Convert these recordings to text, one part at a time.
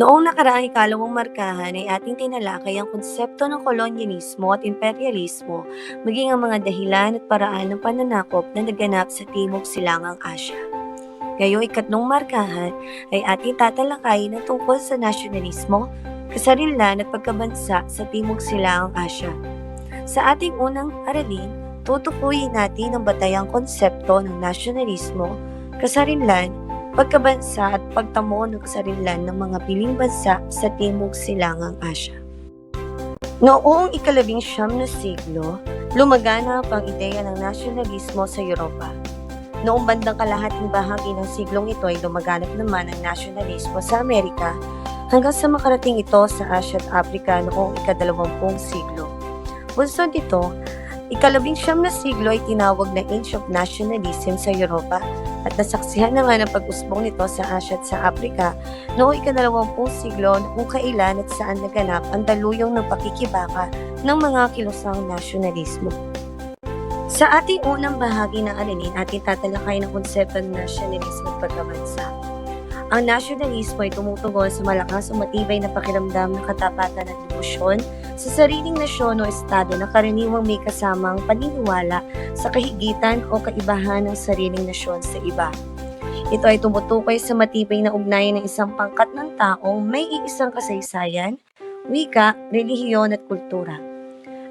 Noong nakaraang ikalawang markahan ay ating tinalakay ang konsepto ng kolonyalismo at imperialismo maging ang mga dahilan at paraan ng pananakop na naganap sa Timog Silangang Asya. Ngayong ikatlong markahan ay ating tatalakayin ang tungkol sa nasyonalismo, kasarinlan at pagkabansa sa Timog Silangang Asya. Sa ating unang aralin, tutukuyin natin ang batayang konsepto ng nasyonalismo, kasarinlan, pagkabansa at pagtamo ng kasarinlan ng mga piling bansa sa Timog Silangang Asya. Noong ikalabing siyam na siglo, lumagana ang ideya ng nasyonalismo sa Europa. Noong bandang kalahating bahagi ng siglong ito ay lumaganap naman ang nasyonalismo sa Amerika hanggang sa makarating ito sa Asya at Africa noong ikadalawampung siglo. Bunsod ito, ikalabing siyam na siglo ay tinawag na Age of Nationalism sa Europa at nasaksihan na nga ng pag-usbong nito sa Asya at sa Afrika noong ikadalawampung siglo kung kailan at saan naganap ang daluyong ng pakikibaka ng mga kilusang nasyonalismo. Sa ating unang bahagi ng alinin, ating tatalakay ng konsepto ng nasyonalismo at pagkabansa. Ang nasyonalismo ay tumutugon sa malakas o matibay na pakiramdam ng katapatan at debosyon sa sariling nasyon o estado na karaniwang may kasamang paniniwala sa kahigitan o kaibahan ng sariling nasyon sa iba. Ito ay tumutukoy sa matibay na ugnayan ng isang pangkat ng taong may iisang kasaysayan, wika, relihiyon at kultura.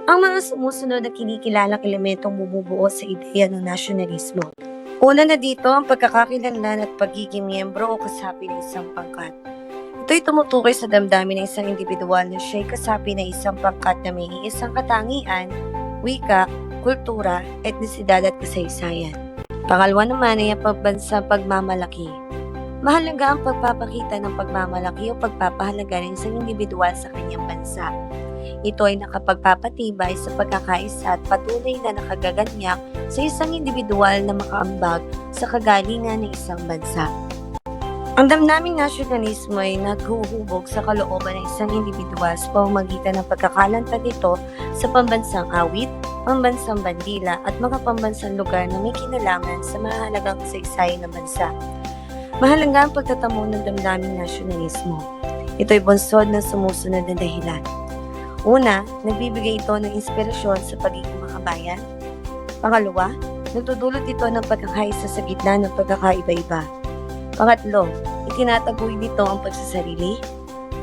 Ang mga sumusunod na kinikilalang elementong bumubuo sa ideya ng nasyonalismo. Una na dito ang pagkakakilanlan at pagiging miyembro o kasapi ng isang pangkat. Ito'y tumutukoy sa damdamin ng isang individual na siya'y kasapi ng isang pangkat na may isang katangian, wika, kultura, etnisidad at kasaysayan. Pangalawa naman ay ang pagbansa pagmamalaki. Mahalaga ang pagpapakita ng pagmamalaki o pagpapahalaga ng isang individual sa kanyang bansa. Ito ay nakapagpapatibay sa pagkakaisa at patuloy na nakagaganyak sa isang individual na makaambag sa kagalingan ng isang bansa. Ang damnaming nasyonalismo ay naghuhubog sa kalooban ng isang individual sa pamamagitan ng pagkakalantad nito sa pambansang awit, pambansang bandila at mga pambansang lugar na may kinalaman sa mahalagang kasaysayan ng bansa. Mahalaga ang pagtatamo ng damdaming nasyonalismo. Ito'y bunsod ng sumusunod na dahilan. Una, nagbibigay ito ng inspirasyon sa pagiging makabayan. Pangalawa, nagtudulot ito ng pagkakaisa sa gitna ng pagkakaiba-iba. Pangatlo, itinatagoy nito ang pagsasarili.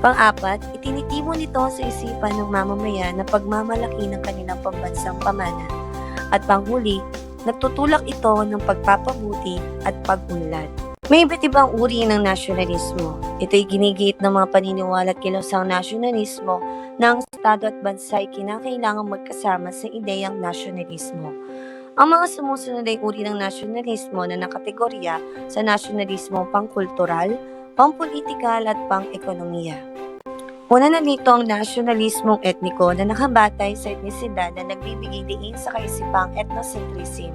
Pang-apat, itinitimo nito sa isipan ng mamamayan na pagmamalaki ng kanilang pambansang pamana. At panghuli, nagtutulak ito ng pagpapabuti at pag-unlad. May iba't ibang uri ng nasyonalismo. Ito'y ginigiit ng mga paniniwala at kilosang nasyonalismo na ang estado at bansa ay kinakailangang magkasama sa ideyang nasyonalismo. Ang mga sumusunod ay uri ng nasyonalismo na nakategorya sa nasyonalismo pangkultural, pampolitikal at pang-ekonomiya. Una na dito ang nasyonalismong etniko na nakabatay sa etnisidad na nagbibigay diin sa kaisipang ethnocentrism.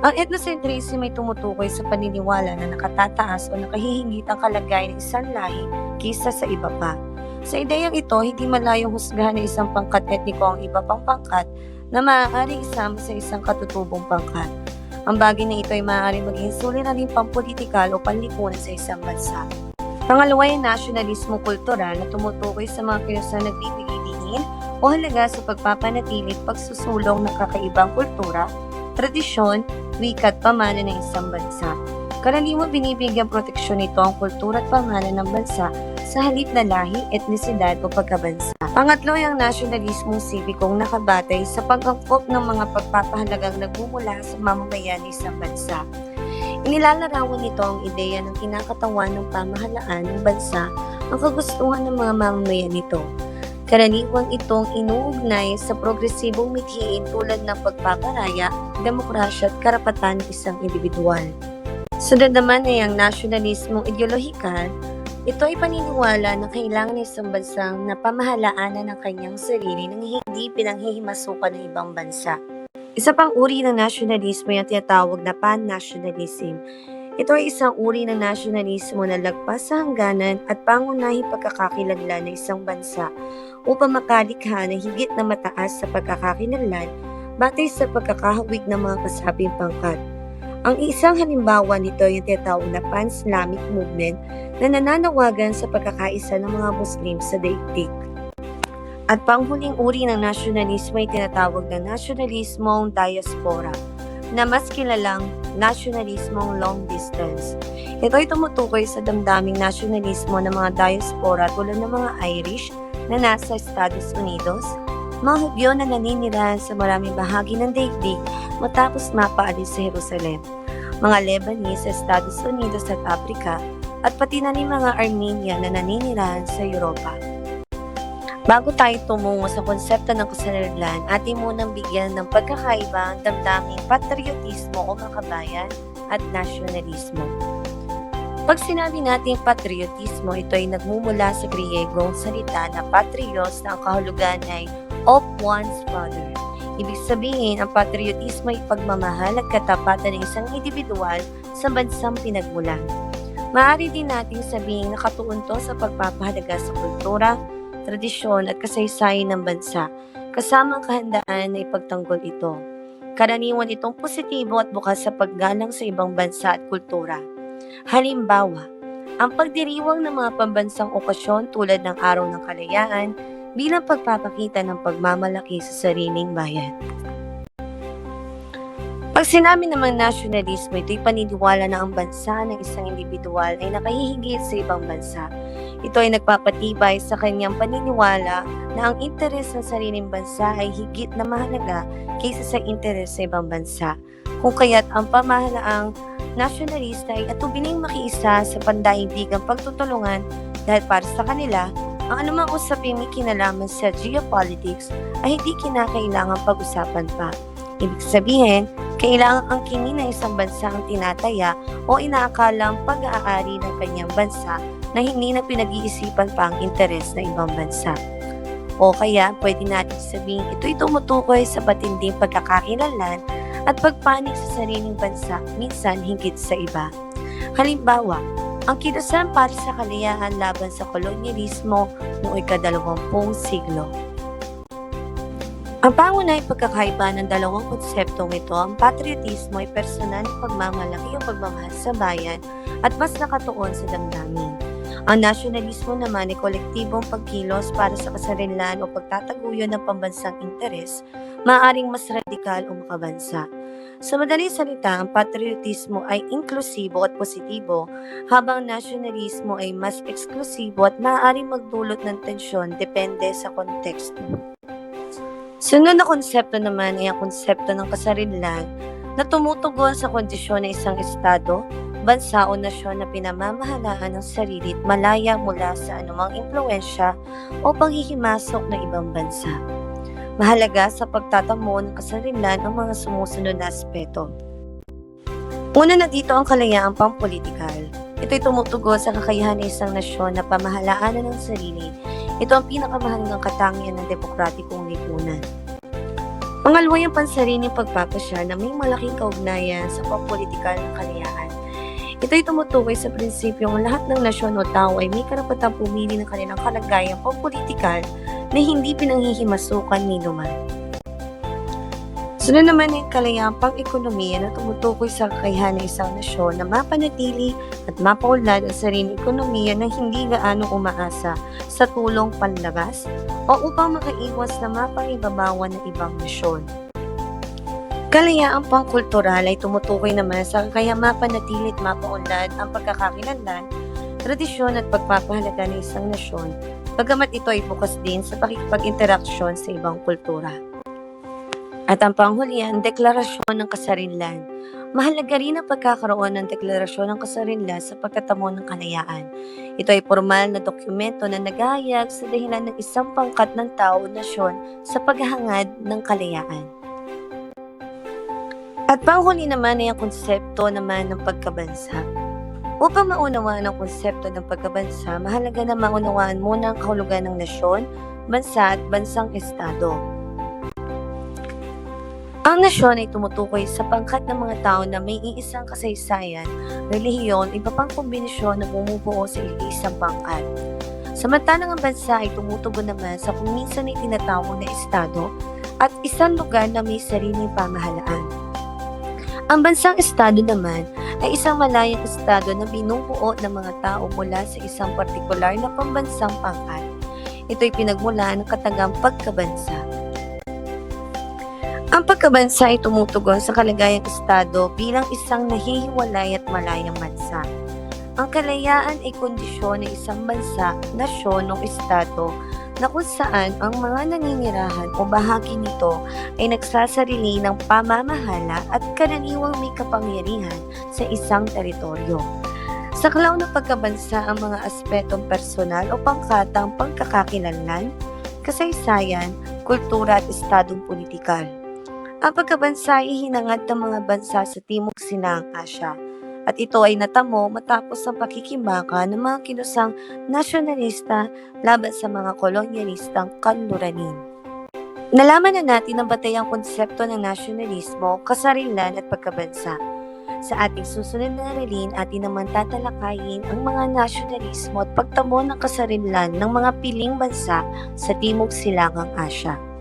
Ang ethnocentrism ay tumutukoy sa paniniwala na nakatataas o nakahihingit ang kalagayan ng isang lahi kisa sa iba pa. Sa ideyang ito, hindi malayong husgahan ng isang pangkat etniko ang iba pang pangkat na maaaring isama sa isang katutubong pangkat. Ang bagay na ito ay maaaring maging suliraning pampolitikal o panlipunan sa isang bansa. Pangalawa ay nasyonalismo kultural na tumutukoy sa mga nagbibigay diin o halaga sa pagpapanatiling pagsusulong ng kakaibang kultura, tradisyon, wika at pamana ng isang bansa. Karaniwang binibigyan proteksyon nito ang kultura at pamana ng bansa sa halip na lahi, etnisidad o pagkabansa. Pangatlo ay ang nasyonalismong sipikong nakabatay sa pagangkop ng mga pagpapahalagang nagmumula sa mamamayan ng isang bansa. Inilalarawan nito ang ideya ng kinakatawan ng pamahalaan ng bansa ang kagustuhan ng mga mamamayan nito. Karaniwang itong inuugnay sa progresibong mithiin tulad ng pagpaparaya, demokrasya at karapatan ng isang individual. Sunod naman ay ang nasyonalismong ideolohikal. Ito ay paniniwala na kailangan ng isang bansang na pamahalaanan ng kanyang sarili nang hindi pinanghihimasukan ng ibang bansa. Isa pang uri ng nasyonalismo yung tinatawag na pan-nationalism. Ito ay isang uri ng nasyonalismo na lagpas sa hangganan at pangunahing pagkakakilanlan ng isang bansa upang makalikha ng higit na mataas sa pagkakakilanlan batay sa pagkakahawig ng mga kasabing pangkat. Ang isang halimbawa nito ay yung tinatawag na pan-Islamic movement na nananawagan sa pagkakaisa ng mga Muslim sa daigdig. At panghuling uri ng nasyonalismo ay tinatawag na nasyonalismong diaspora na mas kilalang nasyonalismong long distance. Ito ay tumutukoy sa damdaming nasyonalismo ng mga diaspora tulad ng mga Irish na nasa Estados Unidos, mga Hudyo na naninirahan sa maraming bahagi ng daigdig matapos mapaalis sa Jerusalem, mga Lebanese sa Estados Unidos at Africa, at pati na ni mga Armenian na naninirahan sa Europa. Bago tayo tumungo sa konsepto ng kasalanlan, ating munang bigyan ng pagkakaiba ang damdaming patriotismo o makabayan at nasyonalismo. Pag sinabi natin patriotismo, ito ay nagmumula sa Griegong salita na patrios na ang kahulugan ay of one's father. Ibig sabihin, ang patriotismo ay pagmamahal at katapatan ng isang individual sa bansang pinagmulan. Maaari din nating sabihin nakatuon to sa pagpapahalaga sa kultura, tradisyon at kasaysayan ng bansa, kasama ang kahandaan na ipagtanggol ito. Karaniwan itong positibo at bukas sa paggalang sa ibang bansa at kultura. Halimbawa, ang pagdiriwang ng mga pambansang okasyon tulad ng Araw ng Kalayaan bilang pagpapakita ng pagmamalaki sa sariling bayan. Pag sinabi namang nasyonalismo, ito'y paniniwala na ang bansa ng isang individual ay nakahihigit sa ibang bansa. Ito ay nagpapatibay sa kanyang paniniwala na ang interes ng sariling bansa ay higit na mahalaga kaysa sa interes sa ibang bansa. Kung kaya't ang pamahalaang nasyonalista ay atubiling makiisa sa pandaigdigang pagtutulungan dahil para sa kanila, ang anumang usaping may kinalaman sa geopolitics ay hindi kinakailangan pag-usapan pa. Ibig sabihin, kailangan ang kini ng isang bansa ang tinataya o inaakalang pag-aari ng kanyang bansa na hindi na pinag-iisipan pa ang interes ng ibang bansa. O kaya, pwede natin sabihin ito'y tumutukoy sa patinding pagkakakilanlan at pagpanik sa sariling bansa, minsan higit sa iba. Halimbawa, ang kilusan para sa kaliyahan laban sa kolonyalismo noong ikadalawampung siglo. Ang pangunahing pagkakaiba ng dalawang konseptong ito, ang patriotismo ay personal na pagmamalaki o pagmamahal sa bayan at mas nakatuon sa damdamin. Ang nasyonalismo naman ay kolektibong pagkilos para sa kasarinlan o pagtataguyod ng pambansang interes, maaaring mas radikal o makabansa. Sa madaling salita, ang patriotismo ay inklusibo at positibo, habang nasyonalismo ay mas eksklusibo at maaaring magdulot ng tensyon depende sa konteksto. Sunod na konsepto naman ay ang konsepto ng kasarinlan na tumutugon sa kondisyon ng isang estado, bansa o nasyon na pinamamahalaan ng sarili at malaya mula sa anumang impluensya o panghihimasok ng ibang bansa. Mahalaga sa pagtatamo ng kasarinlan ang mga sumusunod na aspeto. Una na dito ang kalayaang pampolitikal. Ito'y tumutugon sa kakayahan ng isang nasyon na pamahalaanan ng sarili. Ito ang pinakamahalagang katangian ng demokratikong lipunan. Pangalawa yung pansariling pagpapasya na may malaking kaugnayan sa pampolitikal ng kalayaan. Ito'y tumutukoy sa prinsipyong lahat ng nasyon o tao ay may karapatang pumili ng kanilang kalagayang pampolitikal na hindi pinanghihimasukan ni luman. Sunod naman ay kalayaang pang-ekonomiya na tumutukoy sa kakayahan ng isang nasyon na mapanatili at mapaunlad ang sariling ekonomiya na hindi gaano umaasa sa tulong panlabas o upang makaiwas na mapangibabawan ng ibang nasyon. Kalayaang pangkultural ay tumutukoy naman sa kaya mapanatili at mapaunlad ang pagkakakilanlan, tradisyon at pagpapahalaga ng isang nasyon, bagamat ito ay bukas din sa pakikipag-interaksyon sa ibang kultura. At ang panghulihan, deklarasyon ng kasarinlan. Mahalaga rin ang pagkakaroon ng deklarasyon ng kasarinlan sa pagtatamo ng kalayaan. Ito ay formal na dokumento na nagahayag sa dahilan ng isang pangkat ng tao o nasyon sa paghahangad ng kalayaan. At panghuli naman ay ang konsepto naman ng pagkabansa. Upang maunawaan ang konsepto ng pagkabansa, mahalaga na maunawaan muna ang kahulugan ng nasyon, bansa at bansang estado. Ang nasyon ay tumutukoy sa pangkat ng mga tao na may iisang kasaysayan, relihiyon, iba pang kombinasyon na bumubuo sa isang pangkat. Samantalang ang bansa ay tumutugon naman sa kung minsan ay tinatawag na estado at isang lugar na may sariling pamahalaan. Ang bansang estado naman ay isang malayang estado na binubuo ng mga tao mula sa isang partikular na pambansang pangkat. Ito'y pinagmula ng katagang pagkabansa. Ang pagkabansa ay tumutugon sa kalagayang estado bilang isang nahihiwalay at malayang bansa. Ang kalayaan ay kondisyon ng isang bansa, nasyon o estado na kung saan ang mga naninirahan o bahagi nito ay nagsasarili ng pamamahala at karaniwang may kapangyarihan sa isang teritoryo. Sa klaw ng pagkabansa ang mga aspetong personal o pangkatang pagkakakilanlan, kasaysayan, kultura at estadong politikal. Ang pagkabansa ay hinangad ng mga bansa sa Timog Silangang Asya at ito ay natamo matapos ang pakikibaka ng mga kinusang nasyonalista laban sa mga kolonyalistang kanluranin. Nalaman na natin ang batayang konsepto ng nasyonalismo, kasarilan at pagkabansa. Sa ating susunod na aralin, atin naman tatalakayin ang mga nasyonalismo at pagtamo ng kasarilan ng mga piling bansa sa Timog Silangang Asya.